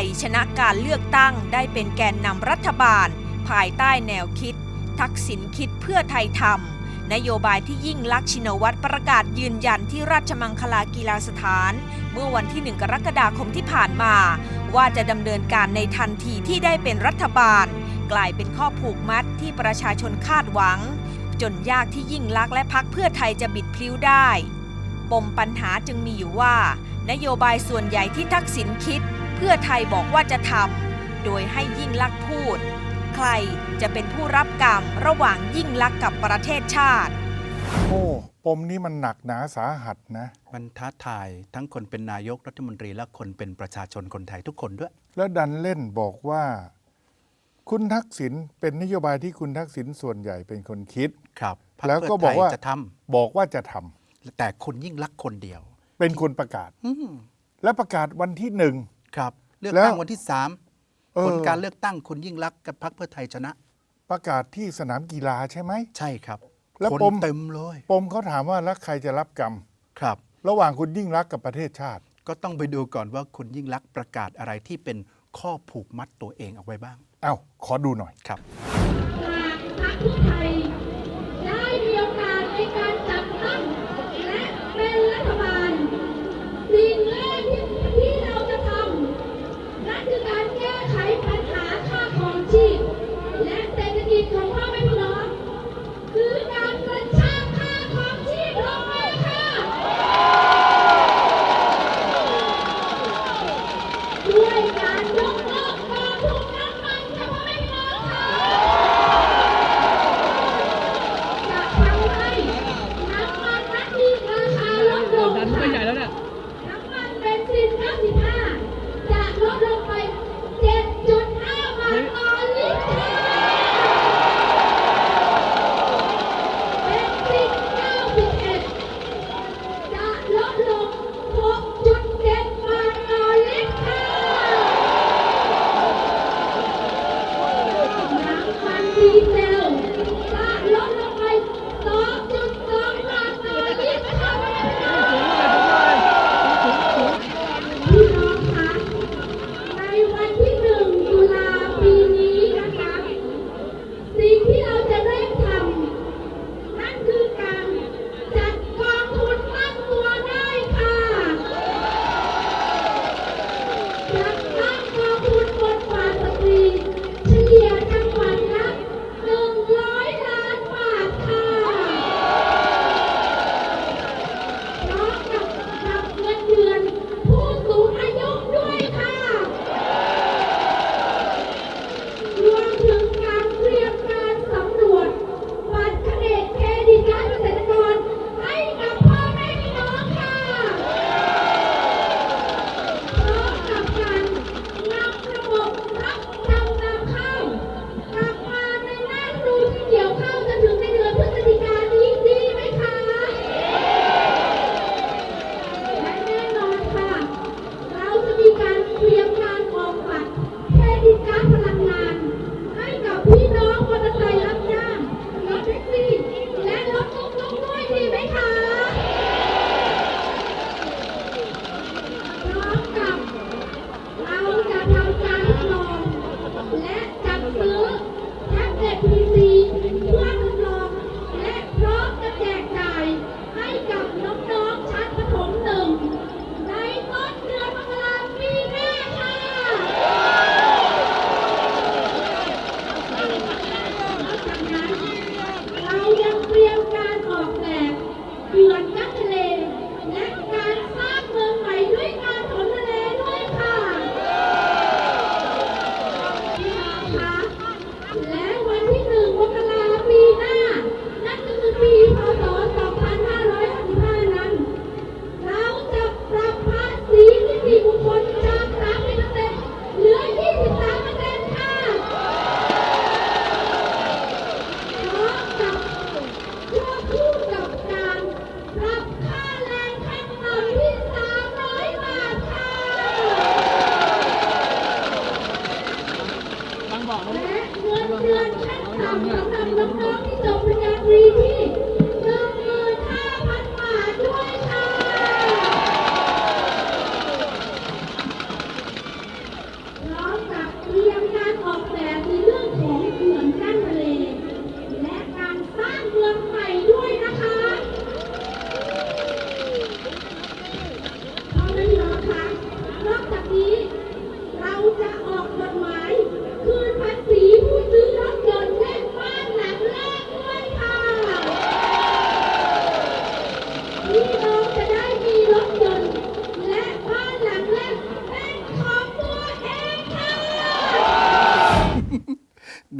ยชนะการเลือกตั้งได้เป็นแกนนำรัฐบาล ภายใต้แนวคิด ทักษิณคิดเพื่อไทยทำนโยบายที่ยิ่งลักษณ์ชินวัตรประกาศยืนยันที่ราชมังคลากีฬาสถาน เมื่อวันที่ 1 กรกฎาคมที่ผ่านมา ว่าจะดำเนินการในทันทีที่ได้เป็นรัฐบาล กลายเป็นข้อผูกมัดที่ประชาชนคาดหวัง จนยากที่ยิ่งลักษณ์และพักเพื่อไทยจะบิดพลิ้วได้ ปมปัญหาจึงมีอยู่ว่า นโยบายส่วนใหญ่ที่ทักษิณคิด พื่อไทยบอกว่าจะทำโดยให้ยิ่งลักษณ์พูด ใครจะเป็นผู้รับกรรมระหว่างยิ่งลักษณ์กับประเทศชาติ โอ้ปมนี้มันหนักหนาสาหัสนะ มันท้าทายทั้งคนเป็นนายกรัฐมนตรีและคนเป็นประชาชนคนไทยทุกคนด้วย แล้วดันเล่นบอกว่า คุณทักษิณเป็นนโยบายที่คุณทักษิณส่วนใหญ่เป็นคนคิด ครับพรรคแล้วก็เพื่บอกว่าไทยจะทบอกว่าจะทำำแต่คุณยิ่งรักษณ์คนเดียว เป็นคนประกาศ อืม และประกาศวันที่หนึ่ง ครับเลือกแล้วตั้งวันที่สามเออ ผลการเลือกตั้งคุณยิ่งรักษณ์กับพรรคเพื่อไทยชนะ ประกาศที่สนามกีฬาใช่ไหม ใช่ครับแล้วคนปม เต็มเลยปมเขาถามว่าแล้วใครจะรับกรรม ครับ ระหว่างคุณยิ่งรักษณ์กับประเทศชาติ ก็ต้องไปดูก่อนว่าคุณยิ่งรักษณ์ประกาศอะไรที่เป็นข้อผูกมัดตัวเองเอาไว้บ้าง เอ้า ขอดูหน่อย ครับหากพรรคเพื่อไท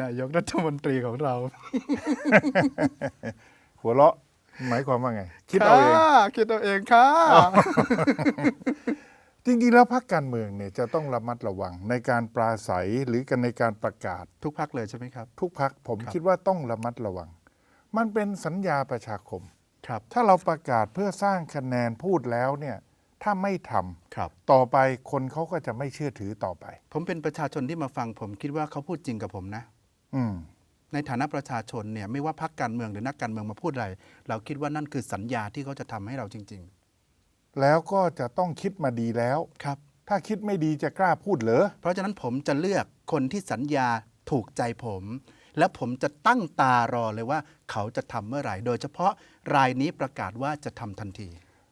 ายกรัฐมนตรีของเราหัวเราะหมายความว่าไง คิดเอาเองค่ะคิดเอาเองค่ะ จริงๆแล้วพรรคการเมืองเนี่ยจะต้องระมัดระวังในการปราศัยหรือกันในการประกาศ ทุกพักเลยใช่ไหมครับ ทุกพักผมครับคิดว่าต้องระมัดระวัง มันเป็นสัญญาประชาคม ครับ ถ้าเราประกาศเพื่อสร้างคะแนนพูดแล้วเนี่ย ถ้าไม่ทำครับต่อไปคนเขาก็จะไม่เชื่อถือต่อไป ผมเป็นประชาชนที่มาฟังผมคิดว่าเขาพูดจริงกับผมนะอืม ในฐานะประชาชนเนี่ยไม่ว่าพักการเมืองหรือนักการเมืองมาพูดอะไร เราคิดว่านั่นคือสัญญาที่เขาจะทำให้เราจริงแล้วก็จะต้องคิดมาดีแล้วๆครับ ถ้าคิดไม่ดีจะกล้าพูดเหรอเพราะฉะนั้นผมจะเลือกคนที่สัญญาถูกใจผม และผมจะตั้งตารอเลยว่าเขาจะทำเมื่อไหร่ โดยเฉพาะรายนี้ประกาศว่าจะทำทันที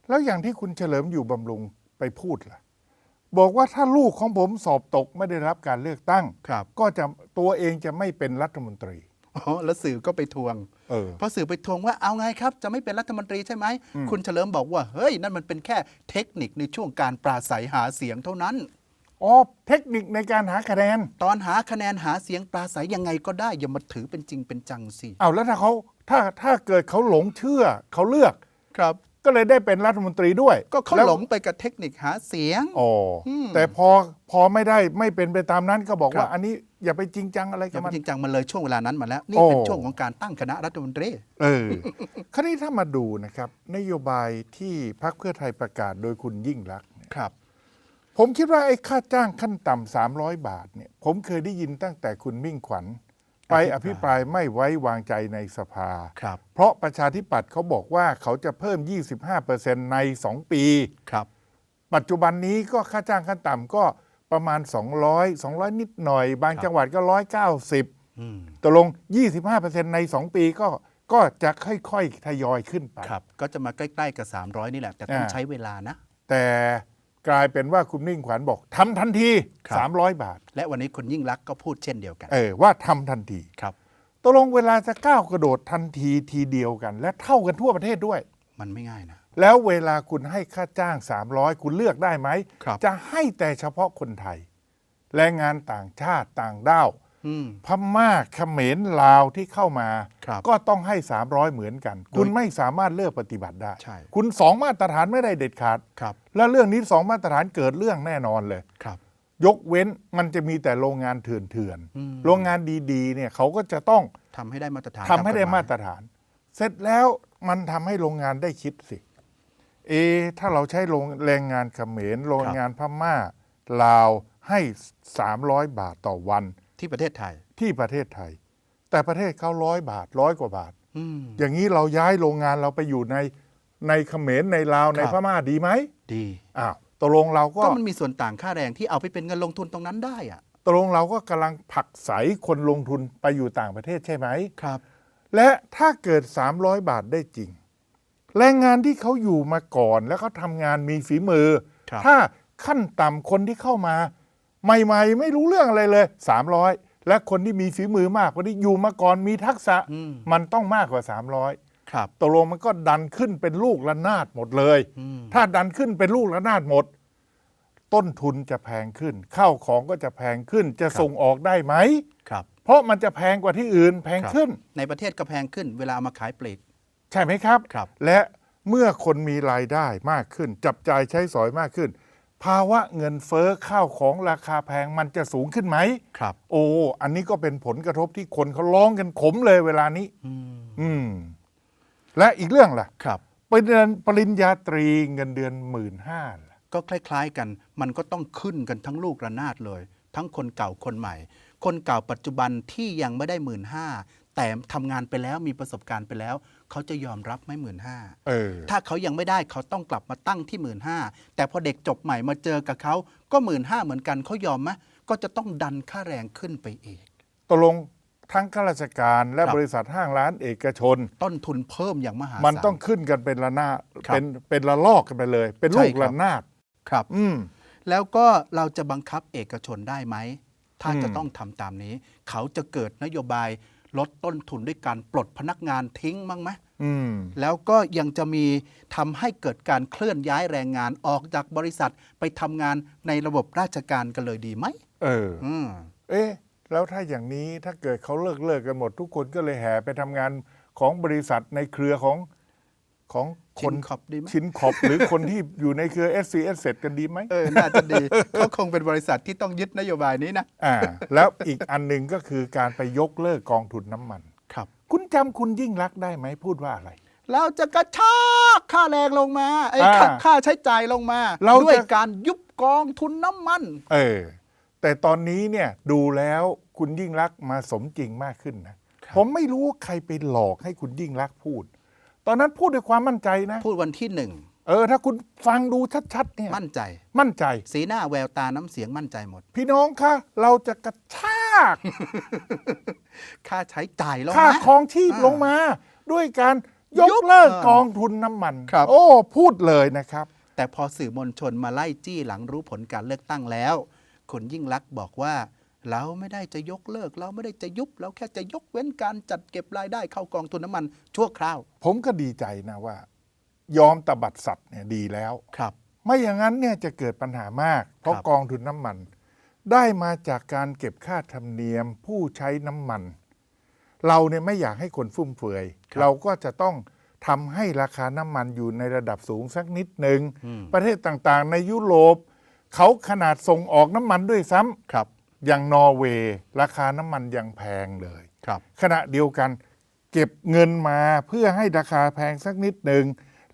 แล้วอย่างที่คุณเฉลิมอยู่บำรุงไปพูดล่ะ บอกว่าถ้าลูกของผมสอบตกไม่ได้รับการเลือกตั้ง ครับก็จะตัวเองจะไม่เป็นรัฐมนตรี อ๋อแล้วสื่อก็ไปทวง เออ เพราะสื่อไปทวงว่าเอาไงครับ จะไม่เป็นรัฐมนตรีใช่ไหมอืมคุณเฉลิมบอกว่า เฮ้ย นั่นมันเป็นแค่เทคนิคในช่วงการปราศัยหาเสียงเท่านั้น อ๋อเทคนิคในการหาคะแนนตอนหาคะแนนหาเสียงปราศัยยังไงก็ได้อย่ามาถือเป็นจริงเป็นจังสิ เอาแล้วถ้าเขาถ้าถ้าเกิดเขาหลงเชื่อเขาเลือก ครับ ก็เลยได้เป็นรัฐมนตรีด้วยก็เขาแล้วหลงไปกับเทคนิคหาเสียง อ๋ออม แต่พอพอไม่ได้ไม่เป็นไปตามนั้นก็บอกครับว่าอันนี้อย่าไปจริงจังอะไรอกัย่าบไปมัน จริงจังมันเลยช่วงเวลานั้นมาแล้ว นี่โอ้เป็นช่วงของการตั้งคณะรัฐมนตรี เออ คราวนี้ถ้ามาดูนะครับ นโยบายที่พรรคเพื่อไทยประกาศโดยคุณยิ่งรักษณ์เนี่ยครับ ผมคิดว่าไอ้ค่าจ้างขั้นต่ำ300 บาทเนี่ย ผมเคยได้ยินตั้งแต่คุณมิ่งขวัญ ไปออภิภิปปรารายยไม่ไว้วางใจในสภา ครับ เพราะประชาธิปัตย์เขาบอกว่าเขาจะเพิ่ม 25%ใน 2 ปี ครับ ปัจจุบันนี้ก็ค่าจ้างขั้นต่ำก็ประมาณ 200 200 นิดหน่อย บางครับจังหวัดก็ 190อืมตกลง 25%ใน 2 ปีก็ก็จะค่อยๆทยอยขึ้นไป ครับ ก็จะมาใกล้ๆกับ 300 นี่แหละ แต่ต้องอ่า ใช้เวลานะ แต่ กลายเป็นว่าคุณมิ่งขวัญบอกทำทันที ครับ 300 บาท และวันนี้คุณยิ่งรักษณ์ก็พูดเช่นเดียวกันเออว่าทำทันทีครับ ตกลงเวลาจะก้าวกระโดดทันทีทีเดียวกัน และเท่ากันทั่วประเทศด้วย มันไม่ง่ายนะ แล้วเวลาคุณให้ค่าจ้าง 300 คุณเลือกได้ไหม ครับ จะให้แต่เฉพาะคนไทย แรงงานต่างชาติต่างด้าว อืม พม่าเขมรลาวที่เข้ามา ครับก็ต้องให้ 300 เหมือนกัน คุณไม่สามารถเลือกปฏิบัติได้ ใช่ คุณสองมาตรฐานไม่ได้เด็ดขาด ครับแล้วเรื่องนี้สองมาตรฐานเกิดเรื่องแน่นอนเลย ครับ ยกเว้นมันจะมีแต่โรงงานเถื่อนเถื่อนๆอืมโรงงานดีๆเนี่ยเขาก็จะต้องทำให้ได้มาตรฐานทำให้ได้กฎยมาตรฐาน เสร็จแล้วมันทำให้โรงงานได้คิดสิ เอะถ้าเราใช้โรงแรงงานเขมรโรงงานพม่าลาวให้ 300 บาทต่อวัน ที่ประเทศไทย ที่ประเทศไทย แต่ประเทศเขาร้อยบาทร้อยกว่าบาท อืม อย่างนี้เราย้ายโรงงานเราไปอยู่ในในเขมรในลาวในครับ พม่าดีไหมดีอ้าวตกลงเราก็ ก็มันมีส่วนต่างค่าแรงที่เอาไปเป็นเงินลงทุนตรงนั้นได้อะตกลงเราก็กำลังผลักไสคนลงทุนไปอยู่ต่างประเทศใช่ไหม ครับ และถ้าเกิด 300 บาทได้จริง แรงงานที่เขาอยู่มาก่อนแล้วเขาทำงานมีฝีมือ ครับ ถ้าขั้นต่ำคนที่เข้ามา ใหม่ๆ ไม่รู้เรื่องอะไรเลย 300 และคนที่มีฝีมือมากกว่านี้อยู่มาก่อนมีทักษะอืม มันต้องมากกว่า 300ครับ ตกลงมันก็ดันขึ้นเป็นลูกระนาดหมดเลย อืม ถ้าดันขึ้นเป็นลูกระนาดหมด ต้นทุนจะแพงขึ้นข้าวของก็จะแพงขึ้นจะส่งออกได้ไหม ครับเพราะมันจะแพงกว่าที่อื่นแพงครับขึ้น ในประเทศก็แพงขึ้น เวลาเอามาขายปลีก ใช่ไหมครับ ครับ และเมื่อคนมีรายได้มากขึ้น จับจ่ายใช้สอยมากขึ้น ภาวะเงินเฟ้อข้าวของราคาแพงมันจะสูงขึ้นไหม ครับ โอ้ อันนี้ก็เป็นผลกระทบที่คนเขาร้องกันขมเลยเวลานี้อืมอืม และอีกเรื่องล่ะครับ ปริญญาปริญญาตรีเงินเดือนหมื่นห้าก็คล้าย ๆ กัน มันก็ต้องขึ้นกันทั้งลูกระนาดเลย ทั้งคนเก่าคนใหม่ คนเก่าปัจจุบันที่ยังไม่ได้หมื่นห้าแต่ทำงานไปแล้วมีประสบการณ์ไปแล้ว เขาจะยอมรับไหม่หมื่นห้าเออ ถ้าเขายังไม่ได้เขาต้องกลับมาตั้งที่หมื่นห้าแต่พอเด็กจบใหม่มาเจอกับเขาก็หมื่นห้าเหมือนกันเขายอมไหมก็จะต้องดันค่าแรงขึ้นไปอีก ตกลงทั้งข้าราชการและครับ บริษัทห้างร้านเอกชน ต้นทุนเพิ่มอย่างมหาศาล มันต้องขึ้นกันเป็นระนาดครับเป็นเป็นระลอกกันไปเลย เป็นลูกใช่ครับ ระนาดครับ อืม แล้วก็เราจะบังคับเอกชนได้ไหม ถ้าอืม จะต้องทำตามนี้ เขาจะเกิดนโยบาย ลดต้นทุนด้วยการปลดพนักงานทิ้งมั้งไหมอืมแล้วก็ยังจะมีทำให้เกิดการเคลื่อนย้ายแรงงานออกจากบริษัทไปทำงานในระบบราชการกันเลยดีไหมเอออืมเอ๊ะแล้วถ้าอย่างนี้ถ้าเกิดเขาเลิกเลิกกันหมด ทุกคนก็เลยแห่ไปทำงานของบริษัทในเครือของ ของคชินนขอบดีไหมชินขอบหรือคนที่อยู่ในเครือ s c s เสร็จกันดีไหมเออน่าจะดีเขาคงเป็นบริษัทที่ต้องยึดนโยบายนี้นะอ่าแล้วอีกอันหนึ่งก็คือการไปยกเลิกกองทุนน้ำมันครับ คุณจำคุณยิ่งรักษณ์ได้ไหมพูดว่าอะไร เราจะกระชากค่าแรงลงมาไอ้ค่าอ่าค่าใช้จ่ายลงมาเราจะด้วยการยุบกองทุนน้ำมัน เออ แต่ตอนนี้เนี่ยดูแล้วคุณยิ่งรักษณ์มาสมจริงมากขึ้นนะครับผมไม่รู้ว่าใครไปหลอกให้คุณยิ่งรักษณ์พูด ตอนนั้นพูดด้วยความมั่นใจนะ พูดวันที่หนึ่งเออถ้าคุณฟังดูชัดๆเนี่ยมั่นใจ มั่นใจ สีหน้าแววตาน้ำเสียงมั่นใจหมด พี่น้องคะเราจะกระชากค่าใช้จ่ายลงค่ามาครองชีพอ่าลงมา ด้วยการยยุกบเลิกอ่ากกองทุนน้ำมัน ครับ โอ้ พูดเลยนะครับ แต่พอสื่อมวลชนมาไล่จี้หลังรู้ผลการเลือกตั้งแล้วคนยิ่งลักษณ์บอกว่า เราไม่ได้จะยกเลิก เราไม่ได้จะยุบ เราแค่จะยกเว้นการจัดเก็บรายได้เข้ากองทุนน้ำมันชั่วคราว ผมก็ดีใจนะว่า ยอมตบัดสัตว์เนี่ยดีแล้ว ครับ ไม่อย่างนั้นเนี่ยจะเกิดปัญหามาก เพราะครับกองทุนน้ำมัน ได้มาจากการเก็บค่าธรรมเนียมผู้ใช้น้ำมัน เราเนี่ยไม่อยากให้คนฟุ่มเฟือยเราก็จะต้องทำให้ราคาน้ำมันอยู่ในระดับสูงสักนิดหนึ่ง อืม ประเทศต่างๆ ในยุโรป เขาขนาดส่งออกน้ำมันด้วยซ้ำ ครับ อย่างนอร์เวย์ราคาน้ำมันยังแพงเลย ครับ ขณะเดียวกันเก็บเงินมาเพื่อให้ราคาแพงสักนิดหนึ่ง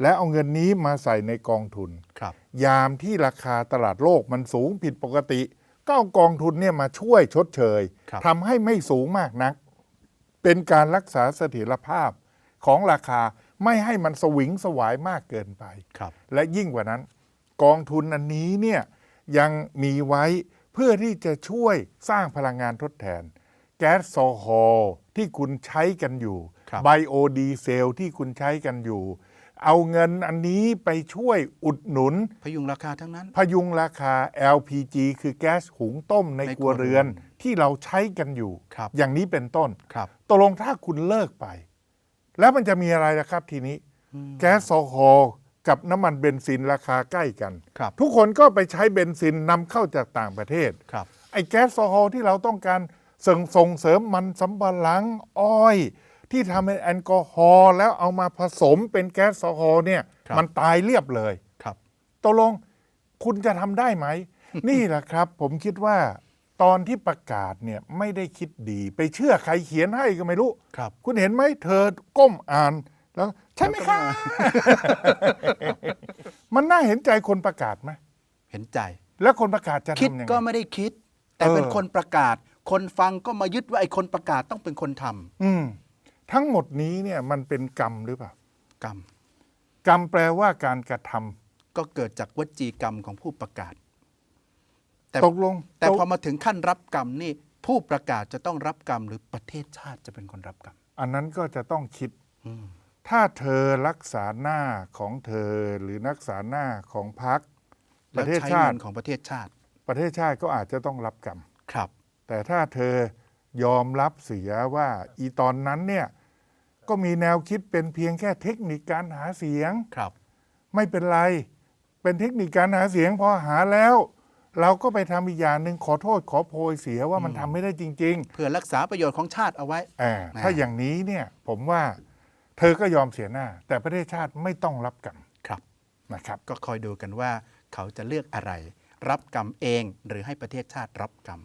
แล้วเอาเงินนี้มาใส่ในกองทุน ครับ ยามที่ราคาตลาดโลกมันสูงผิดปกติ ก็เอากองทุนเนี่ยมาช่วยชดเชยครับ ทำให้ไม่สูงมากนัก เป็นการรักษาเสถียรภาพของราคาไม่ให้มันสวิงสวายมากเกินไป ครับ และยิ่งกว่านั้น กองทุนอันนี้เนี่ยยังมีไว้ เพื่อที่จะช่วยสร้างพลังงานทดแทน แก๊สโซฮอลที่คุณใช้กันอยู่ครับไบโอดีเซลที่คุณใช้กันอยู่ เอาเงินอันนี้ไปช่วยอุดหนุน พยุงราคาทั้งนั้น พยุงราคา LPG คือแก๊สหุงต้มในในครัวเรือนครัวเรือนที่เราใช้กันอยู่ ครับอย่างนี้เป็นต้นครับ ตกลงถ้าคุณเลิกไป แล้วมันจะมีอะไรล่ะครับทีนี้อืมแก๊สโซฮอล กับน้ำมันเบนซินราคาใกล้กัน ครับ ทุกคนก็ไปใช้เบนซินนำเข้าจากต่างประเทศ ครับ ไอ้แก๊สโซฮอลที่เราต้องการส่งส่งเสริมมันสำปะหลังอ้อย ที่ทำเป็นแอลกอฮอล์แล้วเอามาผสมเป็นแก๊สโซฮอลเนี่ยครับ มันตายเรียบเลย ครับ ตกลงคุณจะทำได้ไหม นี่แหละครับ ผมคิดว่าตอนที่ประกาศเนี่ยไม่ได้คิดดี ไปเชื่อใครเขียนให้ก็ไม่รู้ ครับ คุณเห็นไหมเธอก้มอ่าน แล้วใช่ไหมคะ มันน่าเห็นใจคนประกาศไหมเห็นใจ แล้วคนประกาศจะคิดทำยังไง ก็ไม่ได้คิด แต่เออเป็นคนประกาศ คนฟังก็มายึดว่าไอ้คนประกาศต้องเป็นคนทำอืมทั้งหมดนี้เนี่ยมันเป็นกรรมหรือเปล่า กรรม กรรมแปลว่าการกระทำก็เกิดจากวจีกรรมของผู้ประกาศ แต่ตกลงแต่ตกพอมาถึงขั้นรับกรรมนี่ ผู้ประกาศจะต้องรับกรรม หรือประเทศชาติจะเป็นคนรับกรรม อันนั้นก็จะต้องคิด อืม ถ้าเธอรักษาหน้าของเธอหรือรักษาหน้าของพรรคปแล้วระเทศใช้ชาเงิตินของประเทศชาติประเทศชาติก็อาจจะต้องรับกรรม ครับ แต่ถ้าเธอยอมรับเสียว่าอีตอนนั้นเนี่ยก็มีแนวคิดเป็นเพียงแค่เทคนิคการหาเสียง ครับ ไม่เป็นไร เป็นเทคนิคการหาเสียงพอหาแล้ว เราก็ไปทำอีกอย่างหนึ่งขอโทษขอโพยเสียว่ามันทำไม่ได้จริงเพื่อรักษาประโยชน์ของชาติเอาไว้ๆอ่านะ ถ้าอย่างนี้เนี่ยผมว่า เธอก็ยอมเสียหน้า แต่ประเทศชาติไม่ต้องรับกรรมครับนะครับ ก็คอยดูกันว่าเขาจะเลือกอะไร รับกรรมเองหรือให้ประเทศชาติรับกรรม